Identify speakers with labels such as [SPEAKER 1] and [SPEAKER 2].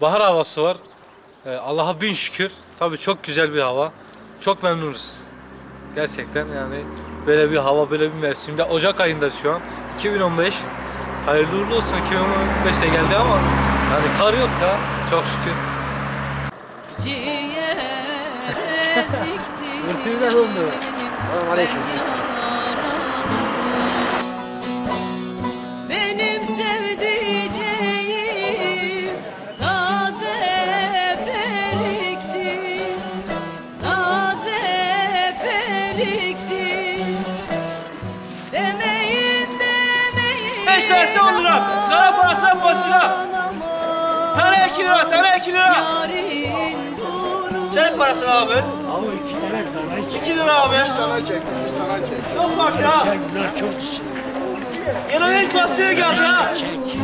[SPEAKER 1] bahar havası var. Ee, Allah'a bin şükür. Tabii çok güzel bir hava. Çok memnunuz. Gerçekten yani böyle bir hava, böyle bir mevsimde. Ocak ayında şu an. 2015. Hayırlı uğurlu olsun. 2015'te geldi ama yani kar yok ya. Çok şükür.
[SPEAKER 2] Ciğer ezikti
[SPEAKER 1] Hırtıyla olmuyor.
[SPEAKER 3] Selam aleyküm.
[SPEAKER 2] Felikti Demeyin demeyin
[SPEAKER 4] Beş tanesi on lira. Sigara parası beş lira. Tane iki lira, tane iki lira.
[SPEAKER 2] Yarin durur
[SPEAKER 4] Çay parası abi.
[SPEAKER 3] Abi iki tane tane çek.
[SPEAKER 4] İki lira abi.
[SPEAKER 5] tane çek, bir tane çek.
[SPEAKER 4] Çok bak ya.
[SPEAKER 3] Çek bunlar çok iyisin.
[SPEAKER 4] Yanına ilk bastığı geldi ha.
[SPEAKER 3] Çek.